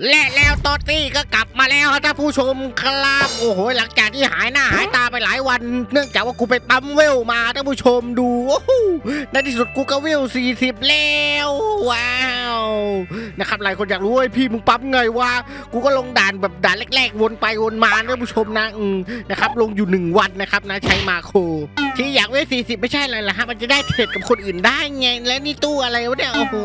และแล้วตอตี้ก็กลับมาแล้วครับท่านผู้ชมครับโอ้โหหลังจากที่หายหน้าหายตาไปหลายวัน เนื่องจากว่ากูไปปั๊มเวลมาท่านผู้ชมดูโอ้โหในที่สุดกูก็เวล40 แล้วว้าวนะครับหลายคนอยากรู้ว่าพี่มึงปั๊มไงวะกูก็ลงด่านแบบด่านแรกๆ วนไปวนมาท่านผู้ชมนะอืมนะครับลงอยู่หนึ่งวันนะครับนะใช้มาโค ที่อยากเวล40 ไม่ใช่อะไรล่ะฮะมันจะได้เทรดกับคนอื่นได้ไงและนี่ตู้อะไรวะเนี่ยโอ้โห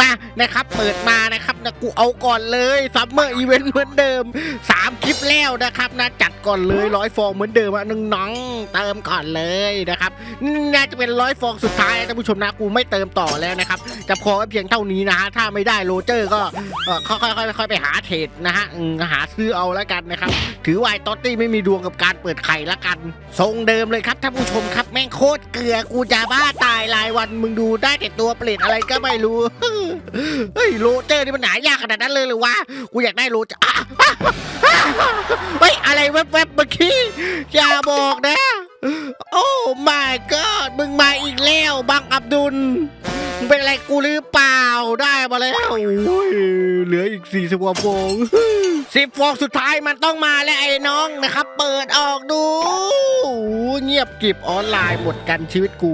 มานะครับเปิดมานะครับนะกูเอาก่อนเลยซัมเมอร์อีเวนต์เหมือนเดิม 3 คลิปแล้วนะครับนะจัดก่อนเลยร้อยฟองเหมือนเดิมอะน้องๆเติมก่อนเลยนะครับนี่าจะเป็นร้อยฟองสุดท้ายนะท่านผู้ชมนะกูไม่เติมต่อแล้วนะครับจะพอเพียงเท่านี้นะฮะถ้าไม่ได้โรเจอร์ก็ค่อยๆค่อยๆไปหาเทรดนะฮะหาซื้อเอาแล้วกันนะครับถือว่าตอตตี้ไม่มีดวงกับการเปิดไข่ละกัน ทรงเดิมเลยครับท่านผู้ชมครับแม่งโคตรเกลือกูจะบ้าตายรายวันมึงดูได้แต่ตัวเปลี่ยนอะไรก็ไม่รู้เฮ้ยโรเจอร์นี่มันหายากขนาดนั้นเลยเหรือวะ กูอยากได้โรเจอร์อะอะอะเฮ้ย อะไรแวบๆเมื่อกี้ อย่าบอกนะ โอ้ my god มึงมาอีกแล้ว บังอับดุล มึงเป็นอะไรกูหรือเปล่า ได้มาแล้ว โอ้ย เหลืออีกสี่สิบกว่าฟอง สิบฟองสุดท้ายมันต้องมาแล้วไอ้น้องนะครับ เปิดออกดู เงียบกริบออนไลน์หมดกันชีวิตกู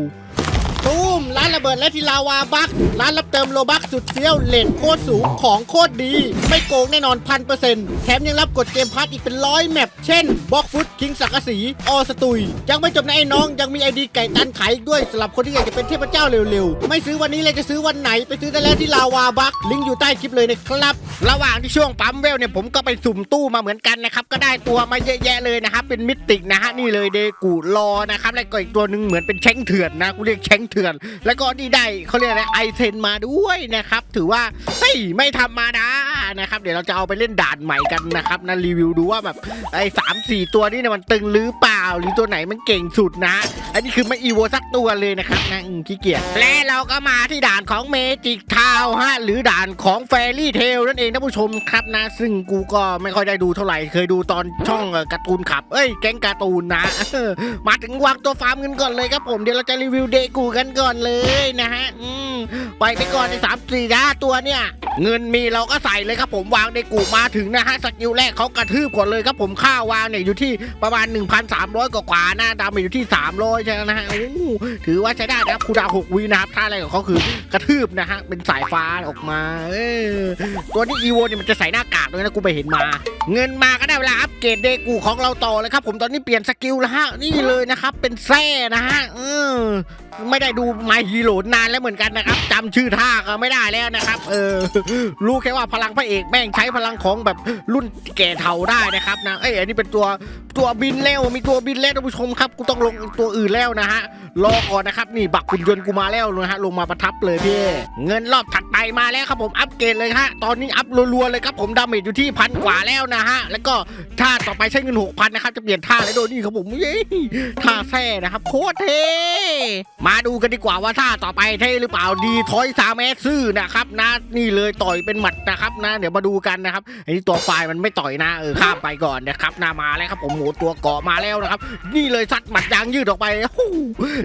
มร้านระเบิดและทีลาวาบักร้านรับเติมโลบักสุดเฟี้ยวเลทโคตรสูงของโคตรดี ไม่โกงแน่นอนพันเปอร์เซ็นต์แถมยังรับกดเกมพัทอีกเป็นร้อยแมปเช่นบ็อกฟุตคิงสักสีออสตุย ยังไม่จบนะไอ้น้องยังมีไอดีไก่ตันขายอีกด้วยสำหรับคนที่อยากจะเป็นเทพเจ้าเร็วๆ ไม่ซื้อวันนี้เลยจะซื้อวันไหนไปซื้อได้แล้วที่ลาวาบักลิงก์อยู่ใต้คลิปเลยนะครับ ระหว่างที่ช่วงปั๊มเวลเนี่ยผมก็ไปสุ่มตู้มาเหมือนกันนะครับก็ได้ตัวมาเยอะแยะเลยนะครับเป็นมิติกนะฮะนี่เลยเดกูรอนะครับแล้วก็อีกตัวหนึ่งเหมือนเป็นแช้งเถื่อนนะกูเรียกแช้งเถื่อนแล้วก็นี่ได้เขาเรียกอะไรไอเทนมาด้วยนะครับ ถือว่าเฮ้ยไม่ธรรมดา นะครับ เดี๋ยวเราจะเอาไปเล่นด่านใหม่กันนะครับนะรีวิวดูว่าแบบไอ้สามสี่ตัวนี้เนี่ยมันตึงหรือเปล่า หรือตัวไหนมันเก่งสุดนะ อันนี้คือไม่อีโวสักตัวเลยนะครับนะขี้เกียจและเราก็มาที่ด่านของเมจิกทาวฮะหรือด่านของแฟรี่เทลนั่นเองท่านผู้ชมครับนะ ซึ่งกูก็ไม่ค่อยได้ดูเท่าไหร่เคยดูตอนช่องการ์ตูนขับ เอ้ยแก๊งการ์ตูนนะมาถึงวางตัวฟาร์มกันก่อนเลยครับผมเดี๋ยวเราจะรีวิวเดกูกันก่อนเลยนะฮะไปไปก่อนในสามสี่นะตัวเนี่ยเงินมีเราก็ใส่เลยครับผมวางในกูมาถึงนะฮะสกิลแรกเขากระทืบก่อนเลยครับผมค่าวางเนี่ยอยู่ที่ประมาณ 1,300 กว่ากว่านะดาเมจอยู่ที่ 300ใช่ไหมนะฮะโอ้ถือว่าใช้ได้นะครับคูดาวน์6วินะครับท่าอะไรของเขาคือกระทืบนะฮะเป็นสายฟ้าออกมาเออตัวนี้อีโวเนี่ยมันจะใส่หน้ากากด้วยนะกูไปเห็นมา เงินมาก็ได้เวลาอัปเกรดเดกูของเราต่อเลยครับผมตอนนี้เปลี่ยนสกิลแล้วฮะนี่เลยนะครับเป็นแซ่นะฮะเออ ไม่ได้ดูไมฮีโร่นานแล้วเหมือนกันนะครับจำชื่อท่าก็ไม่ได้แล้วนะครับ เออ รู้แค่ว่าพลังพระเอกแม่งใช้พลังของแบบรุ่นแก่เฒ่าได้นะครับนะเอ้ยอันนี้เป็นตัวตัวบินแล้วมีตัวบินแล้วท่านผู้ชมครับกูต้องลงตัวอื่นแล้วนะฮะ รอก่อนนะครับนี่บักคุณยนต์กูมาแล้วนะฮะลงมาประทับเลยพี่เงินรอบถัดไปมาแล้วครับผมอัปเกรดเลยฮะตอนนี้อัพรัวๆเลยครับผมดาเมจอยู่ที่พันกว่าแล้วนะฮะแล้วก็ท่าต่อไปใช้เงินหกพันนะครับจะเปลี่ยนท่าแล้วโดยนี่ครับผมเย้ท่าแท้นะครับโคตรเท่มาดูกันดีกว่าว่าท่าต่อไปเท่หรือเปล่าดีทอยสามแมสซื่อนะครับนะนี่เลยต่อยเป็นหมัดนะครับนะ เดี๋ยวมาดูกันนะครับไอ้ตัวไฟมันไม่ต่อยนะเออข้ามไปก่อนนะครับนามาแล้วครับผมโหตัวเกาะมาแล้วนะครับ นี่เลยซัดหมัดยางยืดออกไปโอ้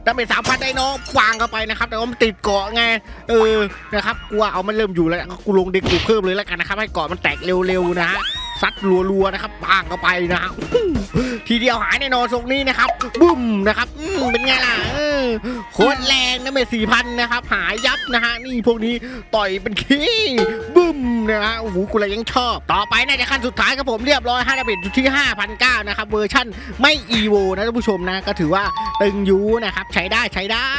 ดาเมจสามพันได้น้องวางเข้าไปนะครับแต่ว่ามันติดเกาะไงเออนะครับกูว่าเอามันเริ่มอยู่แล้วกูลงเด็กกูเพิ่มเลยแล้วกันนะครับให้เกาะมันแตกเร็วๆนะฮะ ซัดรัวๆนะครับปางเข้าไปนะทีเดียวหายแน่นอนทรงนี้นะครับบึ้มนะครับอืมเป็นไงล่ะโคตรแรงนะเมสี่พันนะครับ หายยับนะฮะนี่พวกนี้ต่อยเป็นขี้บึ้มนะฮะโอ้โหกูเลยยังชอบ ต่อไปน่าจะขั้นสุดท้ายครับผมเรียบร้อยห้าดาเมจอยู่ที่5,900นะครับเวอร์ชั่นไม่อีโวนะท่านผู้ชมนะก็ถือว่าตึงยูนะครับใช้ได้ใช้ได้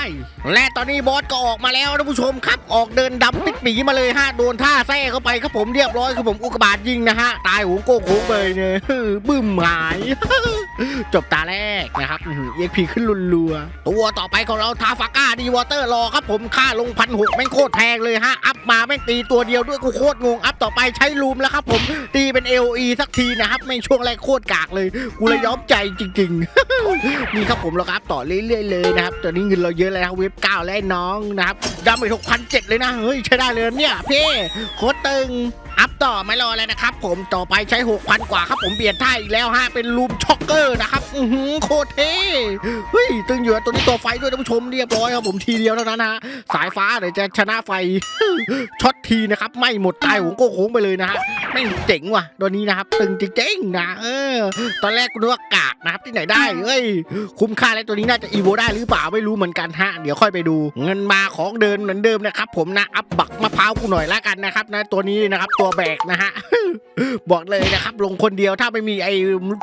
และตอนนี้บอสก็ออกมาแล้วท่านผู้ชมครับ ออกเดินดำปิดปีมาเลยฮะโดนท่าแท้เข้าไปครับผมเรียบร้อยคือผมอุกบาตยิงนะฮะตายหูโก้โค้งเลยเนี่ยบึ้มหายจบตาแรกนะครับเอ็กพีขึ้นรัวๆตัวต่อไปของเราทาฟาก้าดีวอเตอร์รอครับผมค่าลงพันหกแม่งโคตรแพงเลยฮะ อัพมาแม่งตีตัวเดียวด้วยกูโคตรงง อัพต่อไปใช้ลูมแล้วครับผมตีเป็น LE สักทีนะครับแม่งช่วงแรกโคตรกากเลย กูเลยยอมใจจริงๆนี่ครับผมเราก็อัพต่อเรื่อยๆเลยนะครับตอนนี้เงินเราเยอะแล้วเว็บเก้าแล้วน้องนะครับดาเมจหกพันเจ็ดเลยนะเฮ้ยใช้ได้เลยเนี่ยเพ่โคตรตึง อัพต่อไม่รอเลยนะครับ ผมต่อไปใช้ 6,000 กว่าครับผมเปลี่ยนท่าอีกแล้วฮะเป็นลูมช็อกเกอร์นะครับอือหือโคตรเท่เฮ้ยตึงอยู่ตัวนี้ตัวไฟด้วยท่านผู้ชมเรียบร้อยครับผมทีเดียวเท่านั้นฮะสายฟ้าเดี๋ยวจะชนะไฟช็อตทีนะครับไม่หมดตายหงโก้โค้งไปเลยนะฮะไม่เจ๋งว่ะตัวนี้นะครับตึงจริงๆนะเออตอนแรกกูนึกว่ากา นะครับที่ไหนได้เอ้ยคุ้มค่าแล้วตัวนี้น่าจะอีโวได้หรือเปล่าไม่รู้เหมือนกันฮะเดี๋ยวค่อยไปดู เงินมาของเดินเหมือนเดิมนะครับ ผมนะอัพบักมะพร้าวกูหน่อยละกันนะครับนะตัวนี้นะครับตัวแบกนะฮะบอกเลยนะครับลงคนเดียวถ้าไม่มีไอ้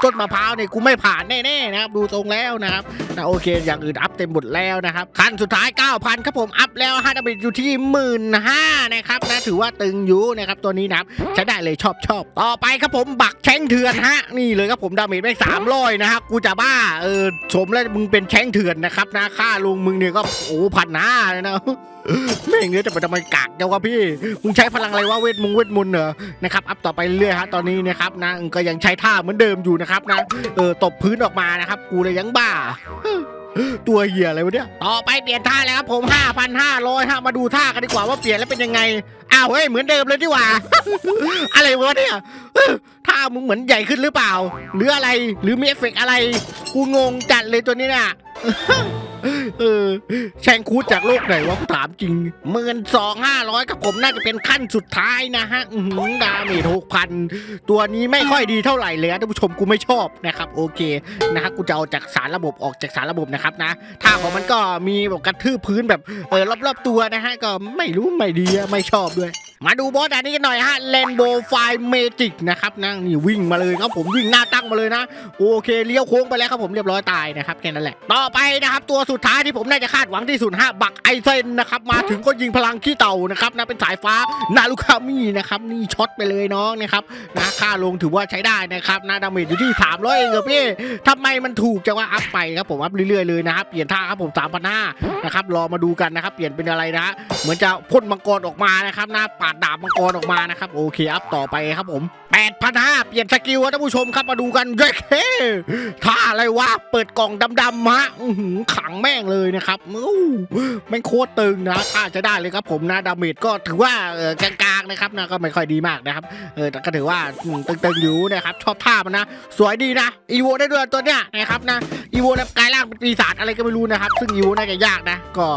ต้นมะพร้าวเนี่ยกูไม่ผ่านแน่ๆนะครับดูทรงแล้วนะครับนะโอเคอย่างอื่นอัพเต็มหมดแล้วนะครับขั้นสุดท้าย 9,000ครับผมอัพแล้วฮะดับเบิลอยู่ที่หมื่นห้านะครับนะถือว่าตึงอยู่นะครับตัวนี้นะครับใช้ได้เลยชอบชอบต่อไปครับผมบักแช้งเถื่อนฮะนี่เลยครับผมดาเมจไปสามร้อยนะครับกูจะบ้าเออสมแล้วมึงเป็นแช้งเถื่อนนะครับนะค่าลุงมึงเนี่ยก็โอ้พันหน้าเลยนะแม่งเนี่ยแต่มันทำไมกากเจ้าวะพี่มึงใช้พลังอะไรวะเวทมงเวทมนต์เหรอนะครับอัพต่อไปเรื่อยฮะตอนนี้นะครับนะก็ยังใช้ท่าเหมือนเดิมอยู่นะครับนะเออตบพื้นออกมานะครับ กูเลยยังบ้า ตัวเหี้ยอะไรวะเนี่ย ต่อไปเปลี่ยนท่าแล้วครับผม 5,500ฮะมาดูท่ากันดีกว่าว่าเปลี่ยนแล้วเป็นยังไง อ้าวเฮ้ยเหมือนเดิมเลยดีกว่า อะไรวะเนี่ยเออท่ามึงเหมือนใหญ่ขึ้นหรือเปล่า หรืออะไรหรือมีเอฟเฟกต์อะไร กูงงจัดเลยตัวนี้น่ะ เออ แชงคูดจากโลกไหนวะกูถามจริงหมื่นสองห้าร้อยกับผมน่าจะเป็นขั้นสุดท้ายนะฮะอือหือดาเมจหกพันตัวนี้ไม่ค่อยดีเท่าไหร่เลยนะท่านผู้ชมกูไม่ชอบนะครับ โอเคนะครับกูจะเอาจากสารระบบออกจากสารระบบนะครับนะท่าของมันก็มีแบบกระทืบพื้นแบบเออรอบๆตัวนะฮะก็ไม่รู้ไม่ดีอะไม่ชอบด้วย มาดูบอสอันนี้กันหน่อยฮะเลนโบไฟเมจิกนะครับนะนี่วิ่งมาเลยครับผมวิ่งหน้าตั้งมาเลยนะ โอเคเลี้ยวโค้งไปแล้วครับผมเรียบร้อยตายนะครับแค่นั้นแหละ ต่อไปนะครับตัวสุดท้ายที่ผมน่าจะคาดหวังที่สุดฮะบักไอเซนนะครับมาถึงก็ยิงพลังขี้เต่านะครับนะเป็นสายฟ้านาลูคามี่นะครับนี่ช็อตไปเลยน้องนะครับนะค่าลงถือว่าใช้ได้นะครับนะดาเมจอยู่ที่ 300เองครับพี่ทำไมมันถูกจังว่าอัพไปครับผมอัพเรื่อยๆเลยนะครับเปลี่ยนท่าครับผม3,500นะครับรอมาดูกันนะครับเปลี่ยนเป็นอะไรนะเหมือนจะพ่นมังกรออกมานะครับนะปาดดาบมังกรออกมานะครับโอเคอัพต่อไปครับผม8,500เปลี่ยนสกิลครับท่านผู้ชมครับมาดูกันเย้เท่าอะไรวะเปิดกล่องดำๆฮะขังแม่งเลยนะครับอู้แม่โคตรตึงนะท่าจะได้เลยครับผมนะดาเมจก็ถือว่าเออกลางๆนะครับนะก็ไม่ค่อยดีมากนะครับเออแต่ก็ถือว่าตึงๆอยู่นะครับชอบท่ามันนะสวยดีนะอีโวได้ด้วยตัวเนี้ยนะครับนะอีโวแบบกลายร่างเป็นปีศาจอะไรก็ไม่รู้นะครับ ซึ่งอีโวน่าจะยากนะ ก็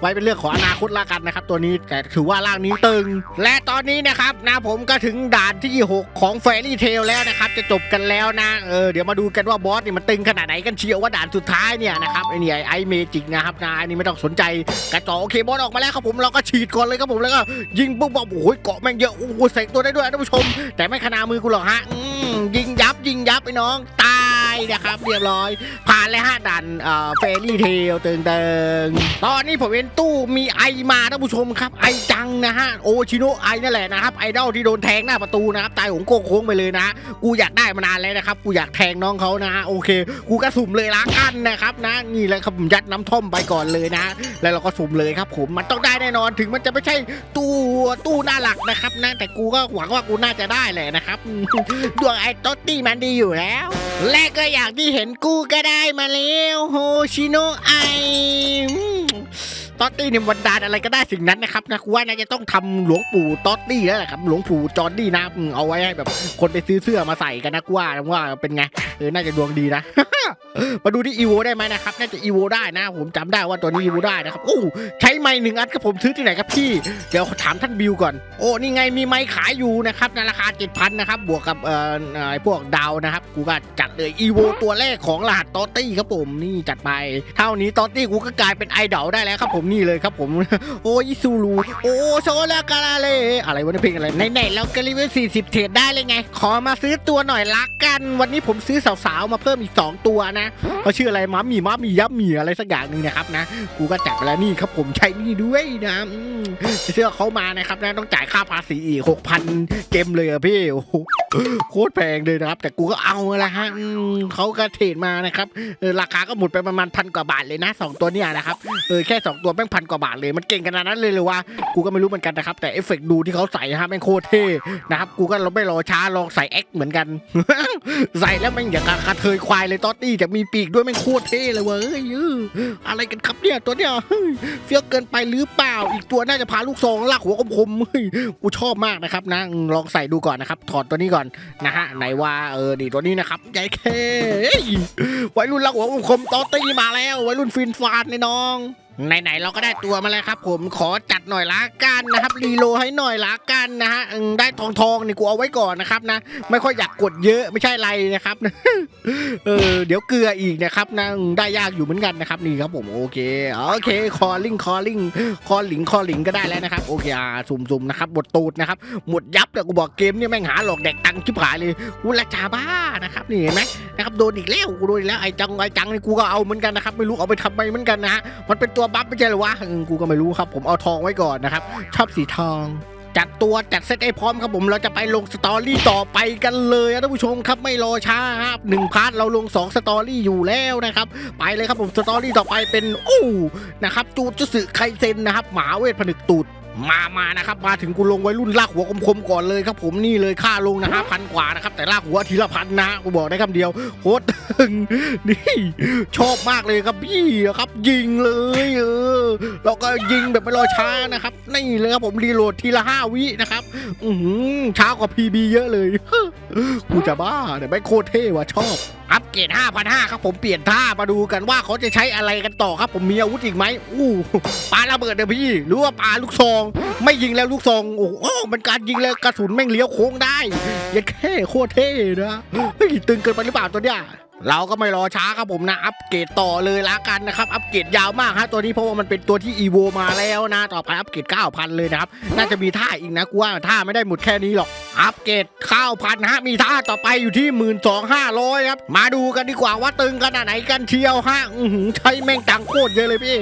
ไว้เป็นเรื่องของอนาคตละกันนะครับ ตัวนี้แต่ถือว่าร่างนี้ตึงและตอนนี้นะครับนะผมก็ถึงด่านที่ 6 ของ f ฟรี่เทลแล้วนะครับ จะจบกันแล้วนะเออเดี๋ยวมาดูกันว่าบอสนี่มันตึงขนาดไหนกันเชียวว่าด่านสุดท้ายเนี่ยนะครับไอเนี่ยไอเมจิกนะครับนะอันนี้ไม่ต้องสนใจกระจอกโอเคบอสออกมาแล้วครับผมเราก็ฉีดก่อนเลยครับผมแล้วก็ยิงปุ๊บบอกโอ้ยเกาะแม่งเยอะโอ้โหเสกตัวได้ด้วยท่านผู้ชม แต่ไม่ขนามือกูหรอกฮะยิงยับยิงยับไอ้น้องตา นะครับเรียบร้อย ผ่านเลยฮะดันเอ่อเฟรี่เทลเติงเติงตอนนี้ผมเห็นตู้มีไอมาท่านผู้ชมครับไอจังนะฮะโอชิโนไอนั่นแหละนะครับไอดอลที่โดนแทงหน้าประตูนะครับตายหงโก้โค้งไปเลยนะกูอยากได้มานานแล้วนะครับกูอยากแทงน้องเขานะโอเค กูก็สุ่มเลยละกันนะครับนะนี่เลยครับผมยัดน้ำท่อมไปก่อนเลยนะ แล้วเราก็สุ่มเลยครับ ผมมันต้องได้แน่นอนถึงมันจะไม่ใช่ตู้ตู้หน้าหลักนะครับนะแต่กูก็หวังว่ากูน่าจะได้แหละนะครับดวงไอต๊อตตี้มันดีอยู่แล้ว และก็อยากที่เห็นกูก็ได้มาแล้วโฮชิโนไอตอตตี้เนี่ยวันดาลอะไรก็ได้สิ่งนั้นนะครับนะว่าน่าจะต้องทำหลวงปู่ตอตตี้แล้วแหละครับ หลวงปู่จอร์ดี้นะเอาไว้ให้แบบคนไปซื้อเสื้อมาใส่กันนะว่าว่าเป็นไงเออน่าจะดวงดีนะ มาดูที่อีโวได้ไหมนะครับ น่าจะอีโวได้นะ ผมจำได้ว่าตัวนี้อีโวได้นะครับ โอ้ใช้ไม้หนึ่งอันครับผมซื้อที่ไหนครับพี่ เดี๋ยวถามท่านบิวก่อน โอ้นี่ไงมีไม้ขายอยู่นะครับในราคา7,000นะครับ บวกกับเอ่อไอพวกดาวนะครับ กูก็จัดเลยอีโวตัวแรกของรหัสตอตี้ครับผม นี่จัดไป เท่านี้ตอตี้กูก็กลายเป็นไอดอลได้แล้วครับผมนี่เลยครับผม โอ้ยซูรู โอ้โซลากาลาเล อะไรวะนี่เพลงอะไรไหนๆเราก็รีวิว40 เทรดได้เลยไง ขอมาซื้อตัวหน่อยละกัน วันนี้ผมซื้อสาวๆมาเพิ่มอีก 2 ตัวนะเขาชื่ออะไรม้าหมีม้าหมียับมีอะไรสักอย่างหนึ่งนะครับนะ กูก็จัดไปแล้วนี่ครับผมใช้นี่ด้วยนะอืมเสื้อเขามานะครับนะต้องจ่ายค่าภาษีอีก6,000เกมเลยอะพี่โอ้โหโคตรแพงเลยนะครับ แต่กูก็เอาละฮะเขาก็เทรดมานะครับราคาก็หมดไปประมาณพันกว่าบาทเลยนะสองตัวเนี่ยนะครับเออแค่สองตัวแม่งพันกว่าบาทเลยมันเก่งขนาดนั้นเลยเลยวะกูก็ไม่รู้เหมือนกันนะครับแต่เอฟเฟกต์ดูที่เขาใส่ฮะแม่งโคตรเท่นะครับกูก็ไม่รอช้าลองใส่เอ็กเหมือนกัน ใส่แล้วแม่งอย่างกับกระเทยควายเลยตอตตี้แต่มีปีกด้วยแม่งโคตรเท่เลยเว้ยอออะไรกันครับเนี่ยตัวเนี้ยเฟี้ยวเกินไปหรือเปล่า อีกตัวน่าจะพาลูกซองลากหัวคมๆเฮ้ยกูชอบมากนะครับนะลองใส่ดูก่อนนะครับ ถอดตัวนี้ก่อนนะฮะไหนว่าเออดีตัวนี้นะครับใหญ่แค่ไวัยรุ่นลากหัวคมๆตอตตี้มาแล้ววัยรุ่นฟินฟานในน้อง ไหนๆเราก็ได้ตัวมาแล้วครับ ผมขอจัดหน่อยละกันนะครับรีโลให้หน่อยละกันนะฮะได้ทองทองนี่กูเอาไว้ก่อนนะครับนะ ไม่ค่อยอยากกดเยอะไม่ใช่ไรนะครับเออเดี๋ยวเกลืออีกนะครับนะได้ยากอยู่เหมือนกันนะครับนี่ครับผมโอเคโอเคคอลลิงคอลลิงคอหลิงคอหลิงก็ได้แล้วนะครับโอเคอ่าสุ่มๆนะครับหมดตูดนะครับหมดยับแต่กูบอกเกมเนี่ยแม่งหาหลอกแดกตังค์ชิบหายเลยกูละจาบ้านะครับนี่เห็นไหมนะครับโดนอีกแล้วกูโดนอีกแล้วไอ้จังไอ้จังนี่กูก็เอาเหมือนกันนะครับไม่รู้เอาไปทำไมเหมือนกันนะฮะมันเป็นตัวบัฟไม่ใช่หรอวะอืมกูก็ไม่รู้ครับ ผมเอาทองไว้ก่อนนะครับ ชอบสีทองจัดตัวจัดเซตให้พร้อมครับผมเราจะไปลงสตอรี่ต่อไปกันเลยนะท่านผู้ชมครับไม่รอช้าครับหนึ่งพาร์ทเราลงสองสตอรี่อยู่แล้วนะครับ ไปเลยครับผมสตอรี่ต่อไปเป็นอู้นะครับจูจุสึไคเซนนะครับ หมาเวทผนึกตูด มามานะครับมาถึงกูลงไว้รุ่นลากหัวคมๆก่อนเลยครับผมนี่เลยค่าลงนะฮะพันกว่านะครับแต่ลากหัวทีละพันนะกูบอกได้คำเดียวโคตรตึงนี่ชอบมากเลยครับพี่ครับยิงเลยเออเราก็ยิงแบบไม่รอช้านะครับนี่เลยครับผมรีโหลดทีละห้าวินะครับอือหือช้ากว่า PB เยอะเลยกูจะบ้าแต่ไม่โคตรเท่ว่ะชอบอัปเกรด5,500ครับผมเปลี่ยนท่ามาดูกันว่าเขาจะใช้อะไรกันต่อครับผมมีอาวุธอีกไหมอู้ปาระเบิดเดี๋ยวพี่หรือว่าปาลูกซองไม่ยิงแล้วลูกซองโอ้โหมันการยิงแล้วกระสุนแม่งเลี้ยวโค้งได้อยังแค่โคตรเท่นะเฮ้ยตึงเกินไปหรือเปล่าตัวเนี้ยเราก็ไม่รอช้าครับผมนะ อัปเกรดต่อเลยละกันนะครับ อัปเกรดยาวมากฮะตัวนี้เพราะว่ามันเป็นตัวที่อีโวมาแล้วนะ ต่อไปอัปเกรด9,000 เลยนะครับ น่าจะมีท่าอีกนะกูว่าท่าไม่ได้หมดแค่นี้หรอก อัปเกรดข้าวพันฮะมีท่าต่อไปอยู่ที่หมื่นสองห้าร้อยครับ มาดูกันดีกว่าว่าตึงขนาดไหนกันเชียวฮะอื้อหือใช้แม่งตังโคตรเยอะเลยพี่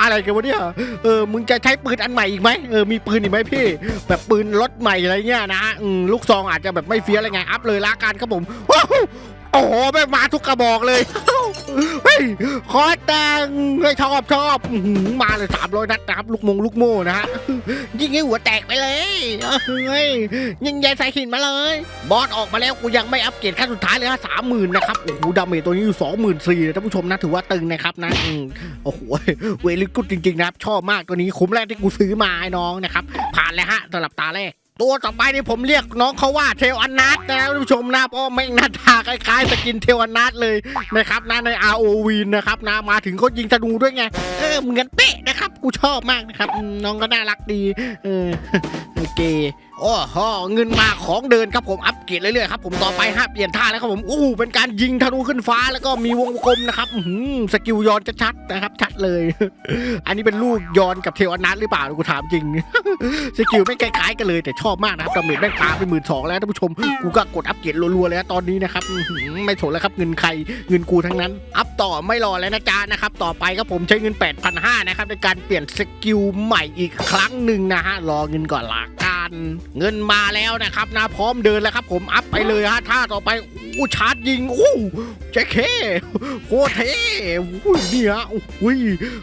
อะไรกันวะเนี่ยเออมึงจะใช้ปืนอันใหม่อีกไหมเออมีปืนอีกไหมพี่ แบบปืนรถใหม่อะไรเงี้ยนะอืมลูกซองอาจจะแบบไม่เฟี้ยอะไรไงอัพเลยละกันครับผมว้าว โอ้โหแม่งมาทุกกระบอกเลยเฮ้ยคอแต่งเฮ้ยชอบชอบมาเลยสามร้อยนัดนะครับลูกมงลูกโม่นะฮะยิงให้หัวแตกไปเลยเฮ้ยยิงใหญ่ใส่หินมาเลย บอสออกมาแล้วกูยังไม่อัปเกรดขั้นสุดท้ายเลยฮะสามหมื่นนะครับโอ้โหดาเมจตัวนี้อยู่สองหมื่นสี่ท่านผู้ชมนะถือว่าตึงนะครับนะโอ้โหเวลิกุดจริงๆนะครับชอบมากตัวนี้คุ้มแรกที่กูซื้อมาไอ้น้องนะครับผ่านแล้วฮะสำหรับตาแรก ตัวต่อไปนี่ผมเรียกน้องเขาว่าเทลอนัทนะท่านผู้ชมนะเพราะแม่งหน้าตาคล้ายๆสกินเทลอนัทเลยนะครับนะใน ROV นะครับนะมาถึงเขายิงธนูด้วยไง เออเหมือนเป๊ะนะครับ กูชอบมากนะครับ น้องก็น่ารักดี เออโอเคโอ้โหเงินมาของเดินครับผมอัปเกรดเรื่อยๆครับผมต่อไปฮะเปลี่ยนท่าแล้วครับผมอู้เป็นการยิงธนูขึ้นฟ้าแล้วก็มีวงกลมนะครับหือสกิลย้อนชัดๆนะครับ ชัดเลย อันนี้เป็นลูกย้อนกับเทวนัทหรือเปล่ากูถามจริง สกิลไม่คล้ายๆกันเลยแต่ชอบมากนะครับดาเมจแม่งปาไปหมื่นสองแล้วท่านผู้ชมกูก็กดอัปเกรดรัวๆเลยนะตอนนี้นะครับไม่สนแล้วครับเงินใครเงินกูทั้งนั้น อัพต่อไม่รอแล้วนะจ๊ะนะครับต่อไปครับผมใช้เงิน8,500นะครับในการเปลี่ยนสกิลใหม่อีกครั้งหนึ่งนะฮะรอเงินก่อนละันเงินมาแล้วนะครับนะพร้อมเดินแล้วครับผมอัพไปเลยฮะท่าต่อไป ชาร์จยิงโอ้เจ๊เคโคตรเท่อุ้ยนี่ฮะอุ้ย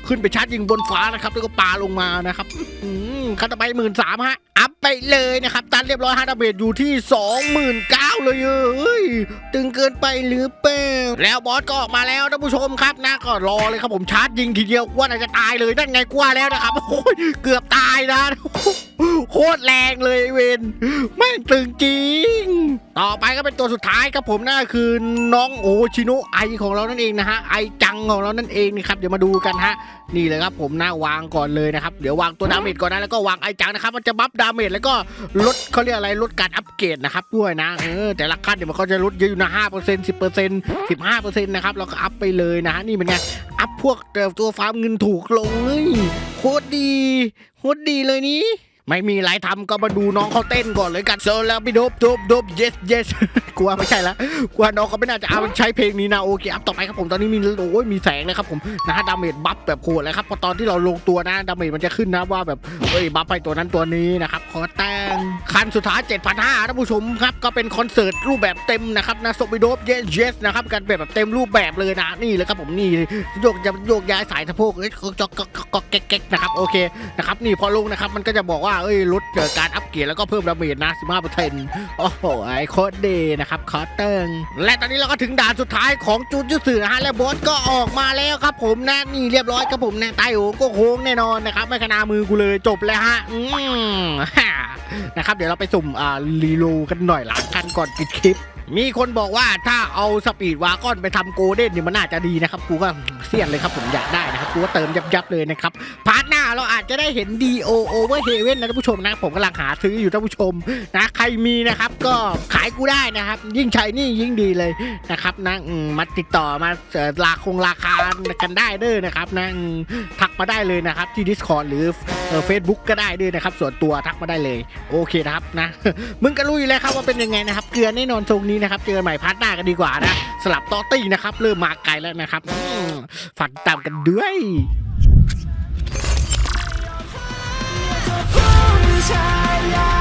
ขึ้นไปชาร์จยิงบนฟ้านะครับ แล้วก็ปาลงมานะครับอืมขั้นต่อไปหมื่นสามฮะ อัพไปเลยนะครับตันเรียบร้อยฮาดเบจอยู่ที่สองหมื่นเก้าเลยเอ้ยตึงเกินไปหรือเปล่าแล้วบอสก็ออกมาแล้วท่านผู้ชมครับนะก็รอเลยครับผมชาร์จยิงทีเดียวกว่าน่าจะตายเลยนั่นไงกว่าแล้วนะครับโอ้ยเกือบตายนะโคตรแรงเลยเวนแม่งตึงจริงต่อไปก็เป็นตัวสุดท้ายครับผมนั่นคือน้องโอชิโนะไอของเรานั่นเองนะฮะไอจังของเรานั่นเองนี่ครับเดี๋ยวมาดูกันฮะนี่เลยครับผมนะวางก่อนเลยนะครับเดี๋ยววางตัวดาเมจก่อนนะแล้วก็วางไอจังนะครับมันจะบัฟดาเมจแล้วก็ลดเขาเรียกอะไรลดการอัปเกรดนะครับด้วยนะเออแต่ละขั้นเดี๋ยวมันก็จะลดเยอะอยู่นะห้าเปอร์เซ็นต์สิบเปอร์เซ็นต์สิบห้าเปอร์เซ็นต์นะครับเราก็อัพไปเลยนะฮะนี่เป็นไงอัพพวกตัวฟาร์มเงินถูกลงเลยโคตรดีโคตรดีเลยนี้ ไม่มีอะไรทำก็มาดูน้องเขาเต้นก่อนเลยกันโซลาบิโดบโดบโดบ yes yes กลัวไม่ใช่ละกลัวน้องเขาไม่น่าจะเอาใช้เพลงนี้นะโอเคอัพต่อไปครับผมตอนนี้มีโอ้ยมีแสงเลยครับผมนะฮะดาเมจบัฟแบบโหดเลยครับพอตอนที่เราลงตัวนะดาเมจมันจะขึ้นนะว่าแบบเอ้ยบัฟไปตัวนั้นตัวนี้นะครับขอแต่งคันสุดท้าย7,500ท่านผู้ชมครับก็เป็นคอนเสิร์ตรูปแบบเต็มนะครับนะโซบิโดบ yes yes นะครับกันแบบเต็มรูปแบบเลยนะนี่เลยครับผมนี่โยกจะโยกย้ายสายสะโพกเอ้ยก็ก็ก็ก็แก๊กนะครับโอเคนะครับนี่พอลงนะครับมันก็จะบอกว่าเอ้ยลดเกิดการอัปเกรดแล้วก็เพิ่มดาเมจนะ15%โอ้โหไอโคตรดีนะครับคอเติงและตอนนี้เราก็ถึงด่านสุดท้ายของจูจูสึนะฮะและบอสก็ออกมาแล้วครับผมนะนี่เรียบร้อยครับผมนะไตโอก็โค้งแน่นอนนะครับไม่ขนามือกูเลยจบแล้วฮะอืมฮ่านะครับเดี๋ยวเราไปสุ่มอ่ารีโลกันหน่อยหลังกันก่อนปิดคลิป มีคนบอกว่าถ้าเอาสปีดวากอนไปทำโกเด้นเนี่ยมันน่าจะดีนะครับกูก็เสี่ยงเลยครับผมอยากได้นะครับกูก็เติมยับๆเลยนะครับพาร์ทหน้าเราอาจจะได้เห็น DO Over Heaven นะท่านผู้ชมนะผมกำลังหาซื้ออยู่ท่านผู้ชมนะใครมีนะครับก็ขายกูได้นะครับ ยิ่งใช้นี่ยิ่งดีเลยนะครับนะมาติดต่อมาเอ่อราคงราคากันได้เด้อนะครับนะทักมาได้เลยนะครับที่ Discord หรือเฟซบุ๊กก็ได้ด้วยนะครับส่วนตัวทักมาได้เลยโอเคนะครับนะมึงก็รู้อยู่แล้วครับว่าเป็นยังไงนะครับเกลือแน่นอนทรงนี้นะครับ เจอใหม่พาร์ทหน้ากันดีกว่านะ สลับตอตี้นะครับ เริ่มมาไกลแล้วนะครับฝันตามกันด้วยชายา